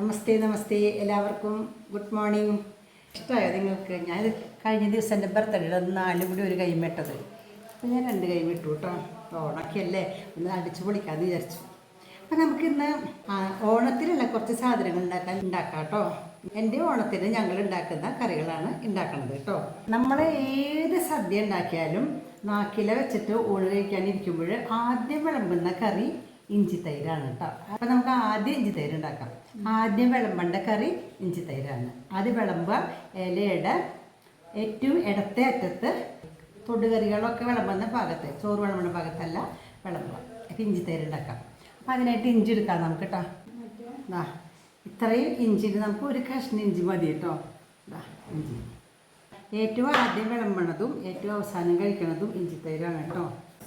നമസ്തേ നമസ്തേ എല്ലാവർക്കും good morning. ഇഷ്ടമായോ നിങ്ങൾക്ക് ഞാൻ കഴിഞ്ഞ ദിവസം എന്റെ ബർത്ത്ഡേ നാലും കൂടി ഒരു കൈ അപ്പം അപ്പോൾ ഞാൻ രണ്ട് കൈ വിട്ടു കേട്ടോ ഓണൊക്കെയല്ലേ? ഒന്ന് അടിച്ചു പൊളിക്കാമെന്ന് വിചാരിച്ചു. അപ്പം നമുക്കിന്ന് ഓണത്തിനുള്ള കുറച്ച് സാധനങ്ങൾ ഉണ്ടാക്കാൻ ഉണ്ടാക്കാം കേട്ടോ എന്റെ ഓണത്തിന് ഞങ്ങൾ ഉണ്ടാക്കുന്ന കറികളാണ് ഉണ്ടാക്കുന്നത് കേട്ടോ നമ്മൾ ഏത് സദ്യ ഉണ്ടാക്കിയാലും നാക്കില വെച്ചിട്ട് ഊണ് കഴിക്കാനിരിക്കുമ്പോൾ ആദ്യം വിളമ്പുന്ന കറി ഇഞ്ചി തൈരാണ് കേട്ടോ അപ്പം നമുക്ക് ആദ്യം ഇഞ്ചി തൈര് ഉണ്ടാക്കാം. ആദ്യം വിളമ്പേണ്ട കറി ഇഞ്ചി തൈരാണ്. അത് വിളമ്പാൻ ഇലയുടെ ഏറ്റവും ഇടത്തെ അറ്റത്ത് തൊടുകറികളൊക്കെ വിളമ്പുന്ന ഭാഗത്ത് ചോറ് വിളമ്പുന്ന ഭാഗത്തല്ല വിളമ്പുക. അപ്പം ഇഞ്ചി തൈര് ഉണ്ടാക്കാം. അപ്പം അതിനായിട്ട് ഇഞ്ചി എടുക്കാം നമുക്ക് കേട്ടോ ദാ ഇത്രയും ഇഞ്ചിന് നമുക്ക് ഒരു കഷ്ണം ഇഞ്ചി മതി കേട്ടോ ദാ ഇഞ്ചി. ഏറ്റവും ആദ്യം വിളമ്പണതും ഏറ്റവും അവസാനം കഴിക്കണതും ഇഞ്ചി തൈരാണ് കേട്ടോ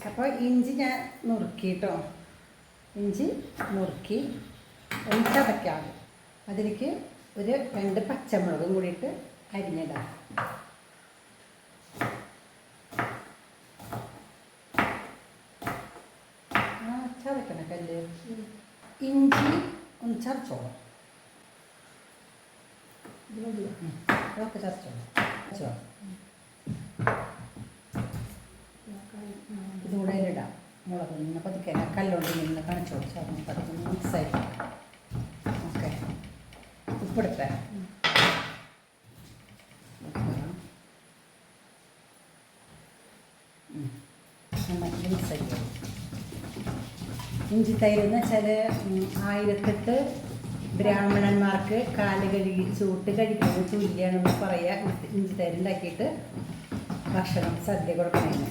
അപ്പോൾ ഇഞ്ചി ഞാൻ നുറുക്കി കേട്ടോ ഇഞ്ചി നുറുക്കി ഒന്ന് ചതയ്ക്കാം അതിലേക്ക് ഒരു രണ്ട് പച്ചമുളകും കൂടിയിട്ട് അരിഞ്ഞിടാം കല്ല്. ഇഞ്ചി ഒന്ന് ചതച്ചോളാം. ഇതൊക്കെ ചതച്ചോളാം. ചതച്ചോ? ഇതുകൂടെ ഇടാം മുളക് നിന്ന് പതുക്കെ കല്ലുകൊണ്ട് നിന്ന് കാണിച്ചു കൊടുത്തു പതുക്കെ മിക്സ് ഓക്കെ ഉപ്പിടട്ടെ നന്നായിട്ട് മിക്സായി ഇഞ്ചി തൈര് എന്ന് വെച്ചാൽ ആയിരത്തെട്ട് ബ്രാഹ്മണന്മാർക്ക് കാൽ കഴുകി ചൂട്ട് കഴിക്കുന്നത് തുല്യാണെന്ന് പറയാ. ഇഞ്ചി തൈര് ഉണ്ടാക്കിയിട്ട് ഭക്ഷണം സദ്യ കൊടുക്കണേന്.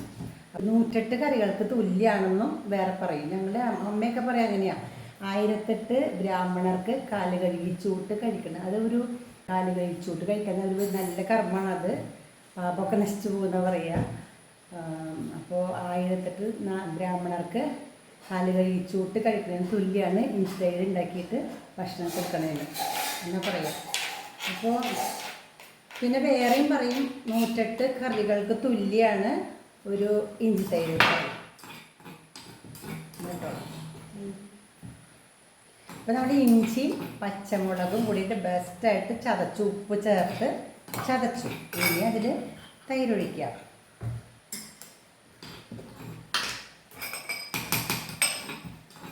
നൂറ്റെട്ട് കറികൾക്ക് തുല്യാണെന്നും വേറെ പറയും. ഞങ്ങൾ അമ്മയൊക്കെ പറയാം അങ്ങനെയാണ് ആയിരത്തെട്ട് ബ്രാഹ്മണർക്ക് കാൽ കഴുകി ചൂട്ട് കഴിക്കണം അതൊരു കാൽ കഴുകി ചൂട്ട് കഴിക്കുന്ന ഒരു നല്ല കർമ്മമാണ് അത്. പാപമൊക്കെ നശിച്ചു പോകുന്ന പറയുക അപ്പോൾ ആയിരത്തെട്ട് ബ്രാഹ്മണർക്ക് കാൽ കഴുകി ചൂട്ട് കഴിക്കുന്നതിന് തുല്യമാണ് ഇൻസ്റ്റൈൽ ഉണ്ടാക്കിയിട്ട് ഭക്ഷണം കൊടുക്കണതിന് എന്ന് പറയാം. അപ്പോൾ പിന്നെ വേറെയും പറയും നൂറ്റെട്ട് കറികൾക്ക് തുല്യമാണ് ഒരു ഇഞ്ചി തൈര് കേട്ടോ. അപ്പം നമ്മുടെ ഇഞ്ചിയും പച്ചമുളകും കൂടിയിട്ട് ബെസ്റ്റായിട്ട് ചതച്ചു ഉപ്പ് ചേർത്ത് ചതച്ചു. ഇനി അതിൽ തൈരൊഴിക്കുക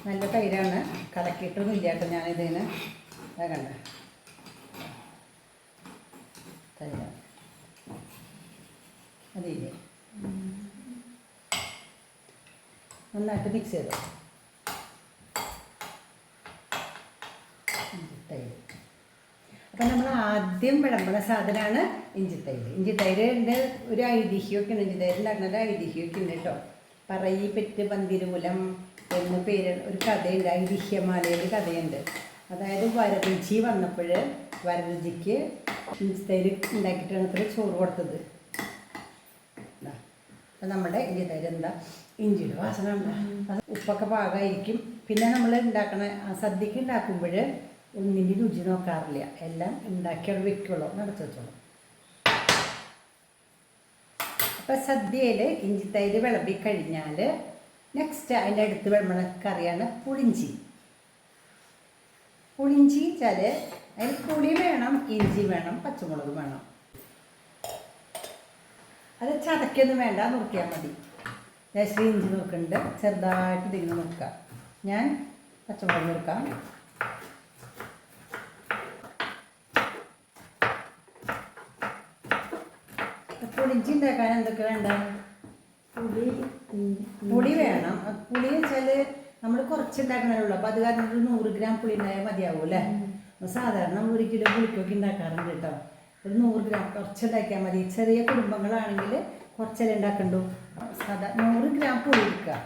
നല്ല തൈരാണ്. കലക്കിയിട്ടൊന്നും ഇല്ല കേട്ടോ ഞാനിതിന് കണ്ട? തൈര. അതില്ലേ? നന്നായിട്ട് മിക്സ് ചെയ്തു ഇഞ്ചിത്തൈര് അപ്പം നമ്മൾ ആദ്യം വിളമ്പുന്ന സാധനമാണ് ഇഞ്ചിത്തൈര് ഇഞ്ചിത്തൈരിന്റെ ഒരു ഐതിഹ്യമൊക്കെ ഉണ്ട്. ഇഞ്ചിത്തൈര് ഉണ്ടാക്കുന്ന ഒരു ഐതിഹ്യമൊക്കെ ഉണ്ട് കേട്ടോ. പറയി പെറ്റ് പന്തിരുമുലം എന്ന പേര് ഒരു കഥയുണ്ട്. ഐതിഹ്യമാലയിൽ കഥയുണ്ട്. അതായത് വരരുചി വന്നപ്പോൾ വരരുചിക്ക് ഇഞ്ചിത്തൈര് ഉണ്ടാക്കിയിട്ടാണ് അത്ര ചോറ് കൊടുത്തത്. അപ്പം നമ്മുടെ ഇഞ്ചി തൈര് എന്താ? ഇഞ്ചിയുടെ വാസന ഉണ്ട് ഉപ്പൊക്കെ പാകമായിരിക്കും. പിന്നെ നമ്മൾ ഉണ്ടാക്കണ സദ്യക്ക് ഉണ്ടാക്കുമ്പോൾ ഒന്നിന്റെ രുചി നോക്കാറില്ല. എല്ലാം ഉണ്ടാക്കി അവിടെ വെക്കുള്ളൂ. നടത്തുള്ളൂ അപ്പം സദ്യയിൽ ഇഞ്ചി തൈര് വിളമ്പി കഴിഞ്ഞാൽ നെക്സ്റ്റ് അതിന്റെ അടുത്ത് വിളമ്പണ കറിയാണ് പുളിഞ്ചി. പുളിഞ്ചി വെച്ചാൽ അതിൽ പുളി വേണം ഇഞ്ചി വേണം പച്ചമുളക് വേണം. അത് ചതക്കൊന്നും വേണ്ട നോക്കിയാൽ മതി. ലേശം ഇഞ്ചി നോക്കുന്നുണ്ട് ചെറുതായിട്ട് ഇതിങ്ങനെ നോക്കുക ഞാൻ പച്ചമുളക് നോക്കാം പുളിഞ്ചി ഉണ്ടാക്കാൻ എന്തൊക്കെ വേണ്ട? പുളി പുളി വേണം. പുളി വെച്ചാൽ നമ്മൾ കുറച്ച് ഉണ്ടാക്കണമല്ലോ അപ്പോൾ അത് കാരണം ഒരു നൂറ് ഗ്രാം പുളി ഉണ്ടായാൽ മതിയാവും അല്ലേ? സാധാരണ ഒരു കിലോ പുളിക്കൊക്കെ ഉണ്ടാക്കാറുണ്ട് കേട്ടോ. ഒരു നൂറ് ഗ്രാം കുറച്ച് ഉണ്ടാക്കിയാൽ മതി. ചെറിയ കുടുംബങ്ങളാണെങ്കിൽ കുറച്ചല്ലേ ഉണ്ടാക്കണ്ടു. സാധാ നൂറ് ഗ്രാം പുളി എടുക്കുക.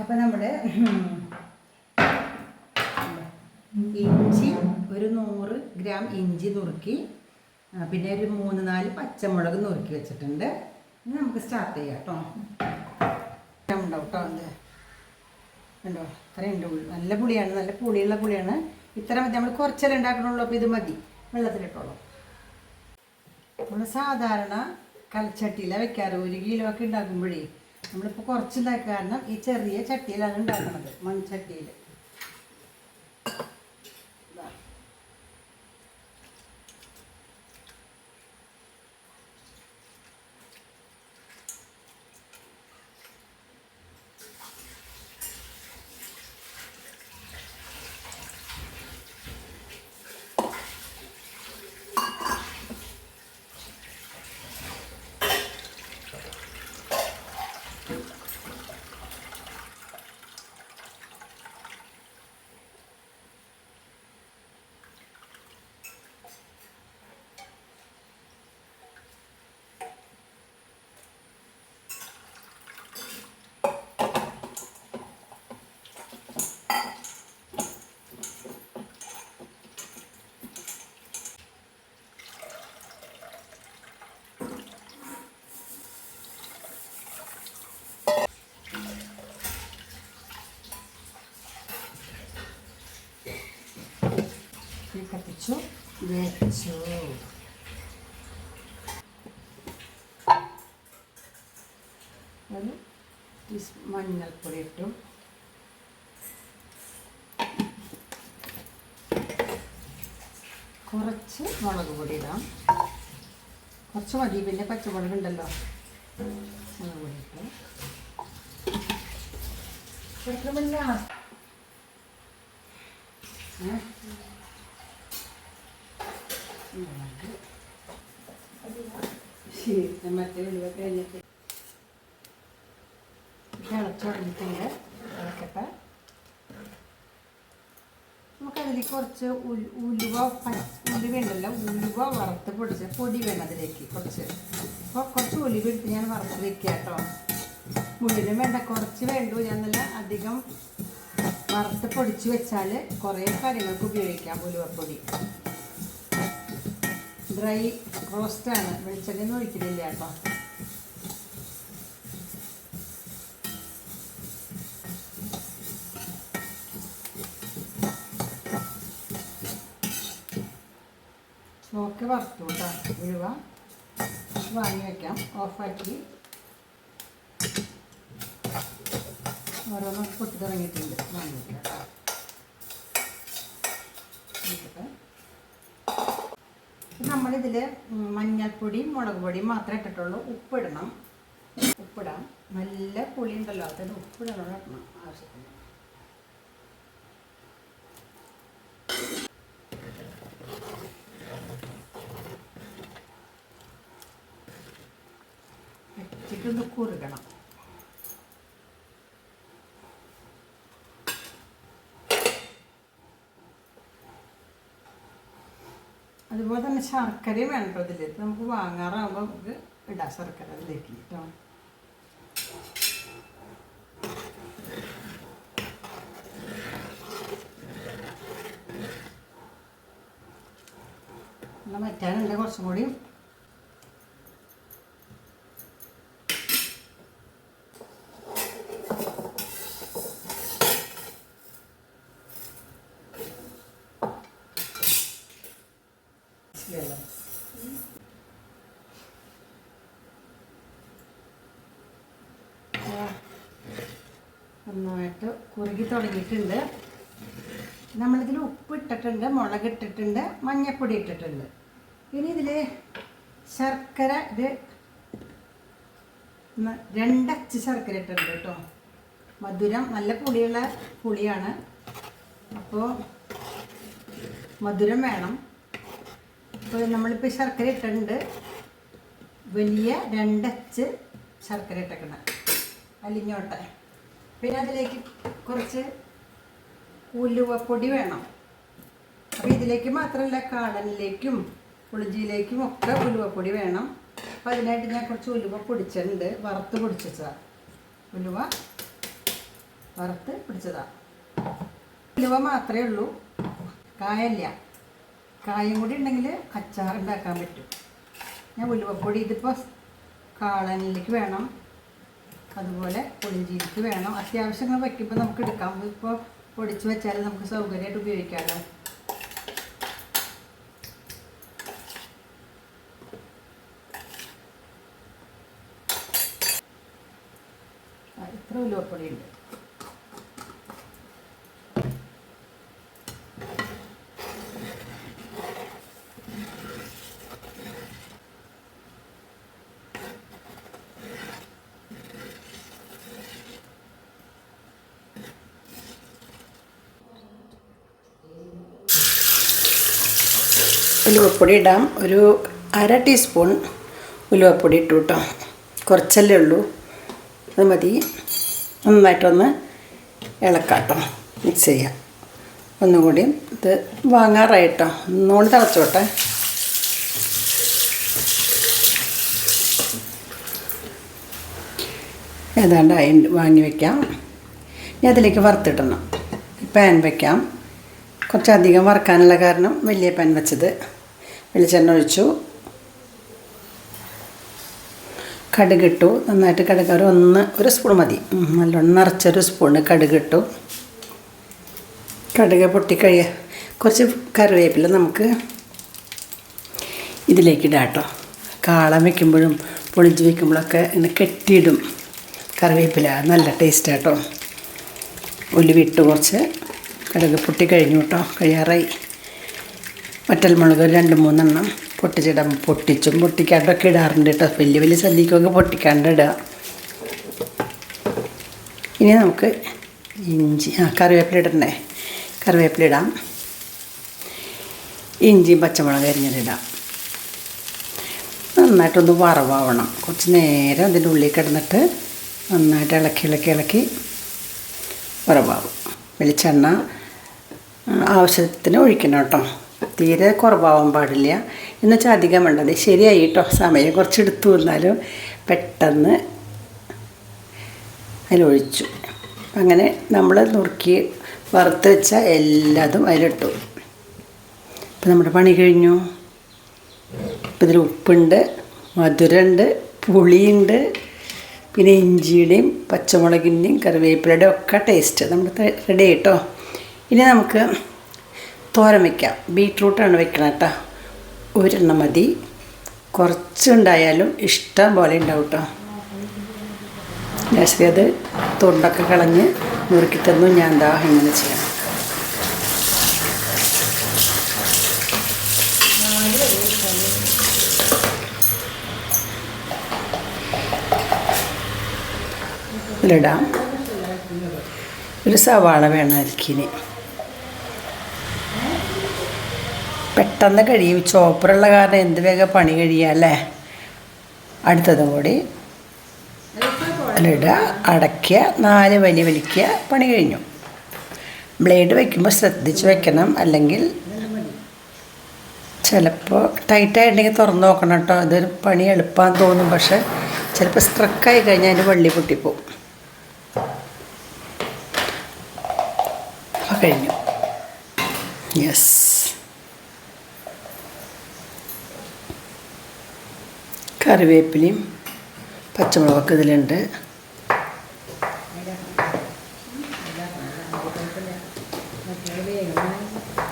അപ്പോൾ നമ്മൾ ഇഞ്ചി ഒരു നൂറ് ഗ്രാം ഇഞ്ചി നുറുക്കി പിന്നെ ഒരു മൂന്ന് നാല് പച്ചമുളക് നുറുക്കി വെച്ചിട്ടുണ്ട്. ഇനി നമുക്ക് സ്റ്റാർട്ട് ചെയ്യാം കേട്ടോ. ഉണ്ടാവും കേട്ടോ അത് ഉണ്ടോ നല്ല പുളിയാണ്. നല്ല പുളിയുള്ള പുളിയാണ്. ഇത്ര മതി. നമ്മൾ കുറച്ചല്ലേ ഉണ്ടാക്കണുള്ളൂ അപ്പോൾ ഇത് മതി. വെള്ളത്തിലിട്ടോളൂ. നമ്മൾ സാധാരണ കലച്ചട്ടിയിലാണ് വെക്കാറ്. ഒരു കിലോ ഒക്കെ ഉണ്ടാക്കുമ്പോഴേ നമ്മളിപ്പോൾ കുറച്ചുണ്ടാക്കുക കാരണം ഈ ചെറിയ ചട്ടിയിലാണ് ഉണ്ടാക്കുന്നത് മൺചട്ടിയിൽ കത്തിച്ചു വെച്ചു ഒരു മഞ്ഞൾപ്പൊടി ഇട്ടു കുറച്ച് മുളക് പൊടി ഇടാം കുറച്ച് മതി പിന്നെ പച്ചമുളക് ഉണ്ടല്ലോ മുളക് പൊടി ഇട്ടു ശരി നമുക്കതിൽ കുറച്ച് ഉലുവ ഉലുവ ഉണ്ടല്ലോ ഉലുവ വറുത്ത് പൊടിച്ച പൊടി വേണം അതിലേക്ക് കുറച്ച് അപ്പോൾ കുറച്ച് ഉലുവ എടുത്ത് ഞാൻ വറുത്ത് വെക്കുക കേട്ടോ ഉലുവ വേണ്ട കുറച്ച് വേണ്ടു ഞാൻ നല്ല അധികം വറുത്ത് പൊടിച്ച് വെച്ചാൽ കുറേ കാര്യങ്ങൾക്ക് ഉപയോഗിക്കാം ഉലുവപ്പൊടി. ഡ്രൈ റോസ്റ്റാണ് വെളിച്ചെണ്ണ ഒഴിക്കുന്നില്ല കേട്ടോ. ചോക്ക് വറുത്തു കേട്ടോ. ഉഴുവ വാങ്ങി വയ്ക്കാം ഓഫാക്കി ഓരോന്നും പൊട്ടി തുടങ്ങിയിട്ടുണ്ട്. വാങ്ങി വയ്ക്കാം. നമ്മളിതിൽ മഞ്ഞൾപ്പൊടിയും മുളക് പൊടിയും മാത്രമേ ഇട്ടിട്ടുള്ളൂ. ഉപ്പിടണം. ഉപ്പിടാം. നല്ല പുളി ഉണ്ടല്ലോ അതിന് ഉപ്പിടണം ഇടണം ആവശ്യത്തിന്. വെച്ചിട്ടൊന്ന് കുറുകണം. അതുപോലെ തന്നെ ശർക്കരയും വേണം കേട്ടോ നമുക്ക് വാങ്ങാറാകുമ്പോൾ നമുക്ക് ഇടാം ശർക്കര അതിലേക്ക്. കേട്ടോ എന്നാൽ വറ്റാനുണ്ട് കുറച്ചും കൂടി ഇല്ലല്ലോ. ആ, നന്നായിട്ട് കുറുകി തുടങ്ങിയിട്ടുണ്ട്. നമ്മളിതിൽ ഉപ്പ് ഇട്ടിട്ടുണ്ട് മുളക് ഇട്ടിട്ടുണ്ട്. മഞ്ഞൾപ്പൊടി ഇട്ടിട്ടുണ്ട് ഇനി ഇതിൽ ശർക്കര ഇത് രണ്ടച്ച് ശർക്കര ഇട്ടിട്ടുണ്ട് കേട്ടോ. മധുരം നല്ല പുളിയുള്ള പുളിയാണ്. അപ്പോൾ മധുരം വേണം. ഇപ്പോൾ നമ്മളിപ്പോൾ ശർക്കര ഇട്ടിട്ടുണ്ട്. വലിയ രണ്ടച്ച് ശർക്കര ഇട്ടേക്കണം. അലിഞ്ഞോട്ടെ. പിന്നെ അതിലേക്ക് കുറച്ച് ഉലുവപ്പൊടി വേണം. അപ്പോൾ ഇതിലേക്ക് മാത്രമല്ല കാടനിലേക്കും പുളിഞ്ചിയിലേക്കും ഒക്കെ ഉലുവപ്പൊടി വേണം. അപ്പോൾ അതിനായിട്ട് ഞാൻ കുറച്ച് ഉലുവ പൊടിച്ചിട്ടുണ്ട്. വറുത്ത് പൊടിച്ചതാണ് ഉലുവ വറുത്ത് പിടിച്ചതാണ് ഉലുവ മാത്രമേ ഉള്ളൂ. കായല്ല. കായം കൂടി ഉണ്ടെങ്കിൽ അച്ചാർ ഉണ്ടാക്കാൻ പറ്റും. ഞാൻ ഉലുവപ്പൊടി ഇതിപ്പോൾ കാളനിലേക്ക് വേണം. അതുപോലെ പുളിഞ്ചിയിലേക്ക് വേണം. അത്യാവശ്യങ്ങൾ വയ്ക്കുമ്പോൾ നമുക്ക് എടുക്കാം. ഇപ്പോൾ പൊടിച്ച് വെച്ചാൽ നമുക്ക് സൗകര്യമായിട്ട് ഉപയോഗിക്കാമല്ലോ ഇത്ര ഉലുവപ്പൊടി ഉലുവപ്പൊടി ഇടാം. ഒരു അര ടീസ്പൂൺ ഉലുവപ്പൊടി ഇട്ടു കേട്ടോ കുറച്ചല്ലേ ഉള്ളൂ. അത് മതി. നന്നായിട്ടൊന്ന് ഇളക്കാട്ടോ മിക്സ് ചെയ്യാം. ഒന്നുകൂടി ഇത് വാങ്ങാറായിട്ടോ ഒന്നുകൂടി തിളച്ചോട്ടെ. ഏതാണ്ട് അയൻ വാങ്ങി വയ്ക്കാം ഇനി അതിലേക്ക് വറുത്തിടണം. പാൻ വയ്ക്കാം കുറച്ചധികം വറുക്കാനുള്ള കാരണം വലിയ പാൻ വെച്ചത്. വെളിച്ചെണ്ണ ഒഴിച്ചു. കടുകിട്ടു. നന്നായിട്ട് കടുക് ഒരു ഒന്ന് ഒരു സ്പൂൺ മതി. നല്ലോണം നിറച്ചൊരു സ്പൂണ് കടുകിട്ടു. കടുക് പൊട്ടിക്കഴിയ കുറച്ച് കറിവേപ്പില നമുക്ക് ഇതിലേക്ക് ഇടാം കേട്ടോ. കാളം വെക്കുമ്പോഴും പൊളിച്ച് വെക്കുമ്പോഴൊക്കെ ഇങ്ങനെ കെട്ടിയിടും കറിവേപ്പില. നല്ല ടേസ്റ്റ് കേട്ടോ. ഉലുവിട്ട് കുറച്ച്. കടുക് പൊട്ടി കഴിഞ്ഞു കേട്ടോ. കഴിയാറായി. വറ്റൽമുളക് രണ്ട് മൂന്നെണ്ണം പൊട്ടിച്ചിടാം. പൊട്ടിച്ചും പൊട്ടിക്കാണ്ടൊക്കെ ഇടാറുണ്ട് കേട്ടോ വലിയ വലിയ സദ്യക്കൊക്കെ പൊട്ടിക്കാണ്ട് ഇടുക ഇനി നമുക്ക് ഇഞ്ചി ആ കറിവേപ്പില ഇടണ്ടേ? കറിവേപ്പില ഇടാം. ഇഞ്ചിയും പച്ചമുളക് അരിഞ്ഞതിടാം നന്നായിട്ടൊന്ന് വറവാവണം. കുറച്ച് നേരം അതിന്റെ ഉള്ളിൽ കിടന്നിട്ട് നന്നായിട്ട് ഇളക്കി ഇളക്കി ഇളക്കി വറവാകും. വെളിച്ചെണ്ണ ആവശ്യത്തിന് ഒഴിക്കണം കേട്ടോ തീരെ കുറവാവാൻ പാടില്ല. എന്നുവെച്ചാൽ അധികം വേണ്ടത് ശരിയായി കേട്ടോ സമയം കുറച്ചെടുത്തു വന്നാലും പെട്ടെന്ന് അതിലൊഴിച്ചു. അങ്ങനെ നമ്മൾ നുറുക്കി വറുത്ത് വെച്ച എല്ലാതും അതിലിട്ടു. ഇപ്പം നമ്മുടെ പണി കഴിഞ്ഞു. ഇപ്പം ഇതിൽ ഉപ്പുണ്ട് മധുരമുണ്ട് പുളിയുണ്ട് പിന്നെ ഇഞ്ചിയുടെയും പച്ചമുളകിന്റെയും കറിവേപ്പിലയുടെയും ഒക്കെ ടേസ്റ്റ് നമുക്ക് റെഡി കേട്ടോ ഇനി നമുക്ക് തോരൻ വയ്ക്കാം ബീട്രൂട്ടാണ് വെക്കണം കേട്ടോ ഒരെണ്ണം മതി. കുറച്ചുണ്ടായാലും ഇഷ്ടം പോലെ ഉണ്ടാവും കേട്ടോ ജാസ്തി അത് തൊണ്ടൊക്കെ കളഞ്ഞ് നുറുക്കി തന്നു. ഞാൻ എന്താ ഇങ്ങനെ ചെയ്യണം ഇതിലിടാം. ഒരു സവാള വേണം അരിക്കിന് പെട്ടെന്ന് കഴിയും. ചോപ്പറുള്ള കാരണം എന്ത് വേഗം പണി കഴിയുക അല്ലേ? അടുത്തതും കൂടി. അതിലിടുക അടയ്ക്കുക നാല് വലി വലിക്കുക പണി കഴിഞ്ഞു. ബ്ലേഡ് വയ്ക്കുമ്പോൾ ശ്രദ്ധിച്ച് വെക്കണം. അല്ലെങ്കിൽ ചിലപ്പോൾ ടൈറ്റായിട്ടുണ്ടെങ്കിൽ തുറന്ന് നോക്കണം കേട്ടോ. ഇതൊരു പണി എളുപ്പമാണെന്ന് തോന്നും. പക്ഷെ ചിലപ്പോൾ സ്ട്രക്കായി കഴിഞ്ഞാൽ അതിന്റെ വള്ളി പൊട്ടിപ്പോവും. അപ്പോൾ കഴിഞ്ഞു. യെസ്. കറിവേപ്പിലയും പച്ചമുളകൊക്കെ ഇതിലുണ്ട്.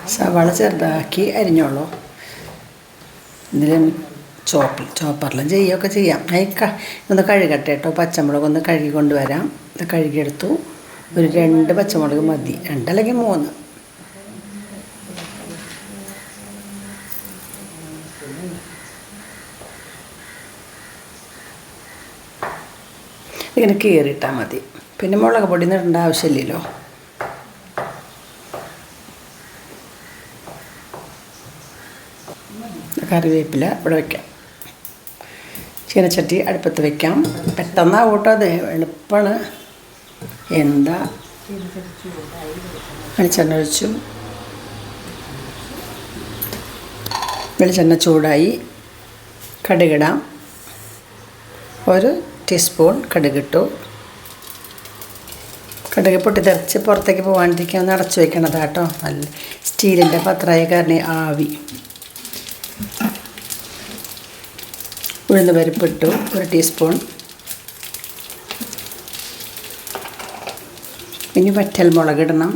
സവാള ചെറുതാക്കി അരിഞ്ഞോളൂ. ഇതിൽ ചോപ്പിൽ ചോപ്പറിലും ചെയ്യുകയൊക്കെ ചെയ്യാം. അതിൽ ഒന്ന് കഴുകട്ടെ കേട്ടോ. പച്ചമുളക് ഒന്ന് കഴുകി കൊണ്ടുവരാം. ഇത് കഴുകിയെടുത്തു. ഒരു രണ്ട് പച്ചമുളക് മതി. രണ്ടല്ലെങ്കിൽ മൂന്ന്. ഇങ്ങനെ കീറിയിട്ടാൽ മതി. പിന്നെ മുളക് പൊടി ഇടേണ്ട ആവശ്യമില്ലല്ലോ. കറിവേപ്പില ഇവിടെ വയ്ക്കാം ചീനച്ചട്ടി അടുപ്പത്ത് വെക്കാം. പെട്ടെന്നാവും കേട്ടോ അത്. എളുപ്പമാണ് എന്താ? വെളിച്ചെണ്ണ ഒഴിച്ചു. വെളിച്ചെണ്ണ ചൂടായി. കടുകിടാം. ഒരു ടീസ്പൂൺ കടുകിട്ടു. കടുക് പൊട്ടിത്തെറിച്ച് പുറത്തേക്ക് പോകാണ്ടിരിക്കാൻ ഒന്ന് അടച്ചു വെക്കണത് കേട്ടോ നല്ല സ്റ്റീലിന്റെ പത്രമായ കാരണം ആവി. ഉഴുന്ന് പരിപ്പിട്ടു ഒരു ടീസ്പൂൺ ഇനി വറ്റൽ മുളക് ഇടണം.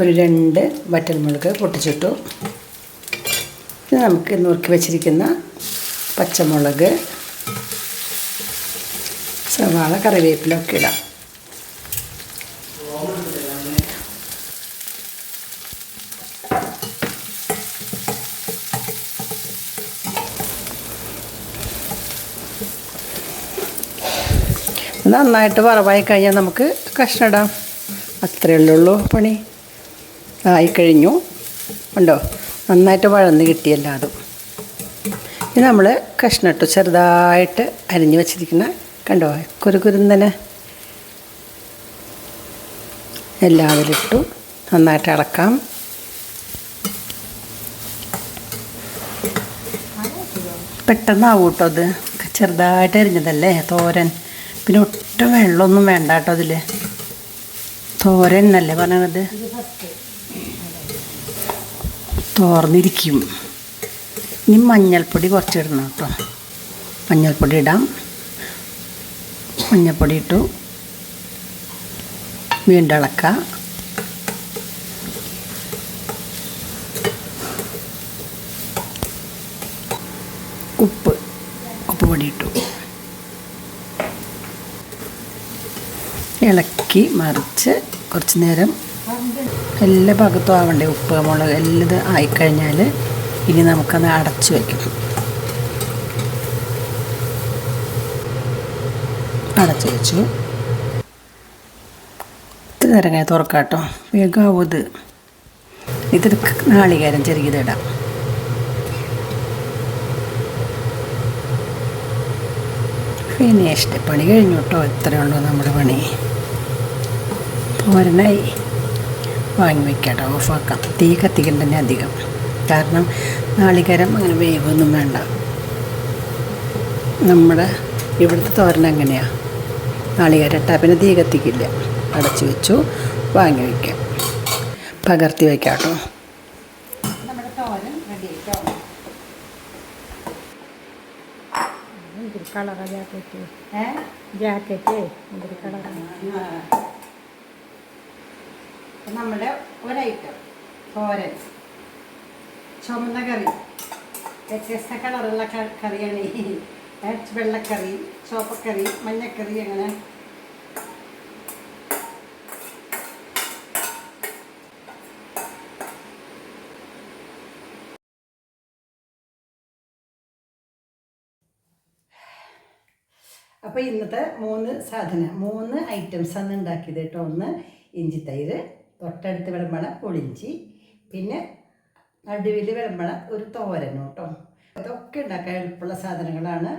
ഒരു രണ്ട് വറ്റൽ മുളക് പൊട്ടിച്ചിട്ടു. ഇത് നമുക്ക് നുറുക്കി വെച്ചിരിക്കുന്ന പച്ചമുളക് സവാള കറിവേപ്പിലൊക്കെ ഇടാം. നന്നായിട്ട് വറവായി കഴിഞ്ഞാൽ നമുക്ക് കഷ്ണം ഇടാം. അത്രയേ ഉള്ളൂ പണി. ആയി കഴിഞ്ഞു. ഉണ്ടോ? നന്നായിട്ട് വഴന്ന് കിട്ടിയല്ലാതും ഇനി നമ്മൾ കഷ്ണം ഇട്ടു ചെറുതായിട്ട് അരിഞ്ഞ് വെച്ചിരിക്കുന്ന കണ്ടോ? കുരുകുരുന്നനെ എല്ലാം ഇട്ടു. നന്നായിട്ട് ഇളക്കാം പെട്ടെന്നാവും കേട്ടോ അത് ചെറുതായിട്ട് അരിഞ്ഞതല്ലേ? തോരൻ. പിന്നെ ഒട്ടും വെള്ളമൊന്നും വേണ്ട കേട്ടോ അതിൽ തോരൻ എന്നല്ലേ പറയണത്? തോർന്നിരിക്കും. ഇനി മഞ്ഞൾപ്പൊടി കുറച്ചിടണം കേട്ടോ. മഞ്ഞൾപ്പൊടി ഇടാം. മഞ്ഞപ്പൊടി ഇട്ടു വീണ്ടും ഇളക്കുക ഉപ്പ് ഉപ്പ് പൊടി ഇട്ടു ഇളക്കി മറിച്ച് കുറച്ച് നേരം എല്ലാ ഭാഗത്തും ആവണ്ടേ ഉപ്പ് മുളക് എല്ലാം ആയിക്കഴിഞ്ഞാൽ ഇനി നമുക്കത് അടച്ചു വയ്ക്കണം അടച്ചു വെച്ചു. ഇത് നേരം കഴിഞ്ഞ് തുറക്കാം കേട്ടോ വേഗാവത് ഇത്. ഇതിൽ നാളികേരം ചെറുകിതിടാം ഫിനിഷ്ഡ് പണി കഴിഞ്ഞു കേട്ടോ ഉണ്ടോ നമ്മുടെ പണി. പോരനായി വാങ്ങി വെക്കാട്ടോ ഓഫാക്കാം. തീ കത്തിക്കേണ്ട തന്നെ അധികം. കാരണം നാളികരം അങ്ങനെ വേവൊന്നും വേണ്ട. നമ്മുടെ ഇവിടുത്തെ തോരൻ അങ്ങനെയാണ് നാളികേരം ഇട്ടാൽ പിന്നെ തീ കത്തിക്കില്ല. അടച്ചു വെച്ചു. വാങ്ങി വയ്ക്കാം പകർത്തി വയ്ക്കാം കേട്ടോ. നമ്മുടെ ജാക്കറ്റ് ജാക്കറ്റ് കളറാണ് ഒരൈറ്റം തോരൻ. ചുമന്ന കറി. വ്യത്യസ്ത കളറുള്ള കറിയാണ് വെള്ളക്കറി. ചോപ്പക്കറി മഞ്ഞക്കറി അങ്ങനെ. അപ്പോൾ ഇന്നത്തെ മൂന്ന് സാധനം മൂന്ന് ഐറ്റംസ് ആണ് ഉണ്ടാക്കിയത് കേട്ടോ ഒന്ന്. ഇഞ്ചി തൈര് തൊട്ടടുത്ത് വിളമ്പണ പൊളിഞ്ചി പിന്നെ നടുവിൽ വിളമ്പണ ഒരു തോരനും കേട്ടോ. അതൊക്കെ ഉണ്ടാക്കാൻ എളുപ്പമുള്ള സാധനങ്ങളാണ്.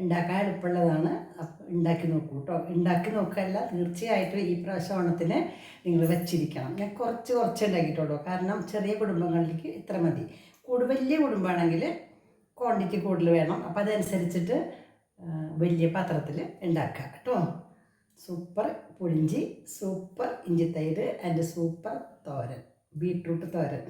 ഉണ്ടാക്കാൻ എളുപ്പമുള്ളതാണ് ഉണ്ടാക്കി നോക്കൂ കേട്ടോ. ഉണ്ടാക്കി നോക്കുകയല്ല തീർച്ചയായിട്ടും ഈ പ്രാവശ്യം ഓണത്തിന് നിങ്ങൾ വെച്ചിരിക്കണം. ഞാൻ കുറച്ച് കുറച്ച് ഉണ്ടാക്കിയിട്ടുള്ളൂ. കാരണം ചെറിയ കുടുംബങ്ങളിലേക്ക് ഇത്ര മതി. കൂടു വലിയ കുടുംബമാണെങ്കിൽ ക്വാണ്ടിറ്റി കൂടുതൽ വേണം. അപ്പോൾ അതനുസരിച്ചിട്ട് വലിയ പാത്രത്തിൽ ഉണ്ടാക്കുക കേട്ടോ. സൂപ്പർ പുളിഞ്ചി സൂപ്പർ ഇഞ്ചി തൈര് ആൻഡ് സൂപ്പർ തോരൻ ബീട്രൂട്ട് തോരൻ.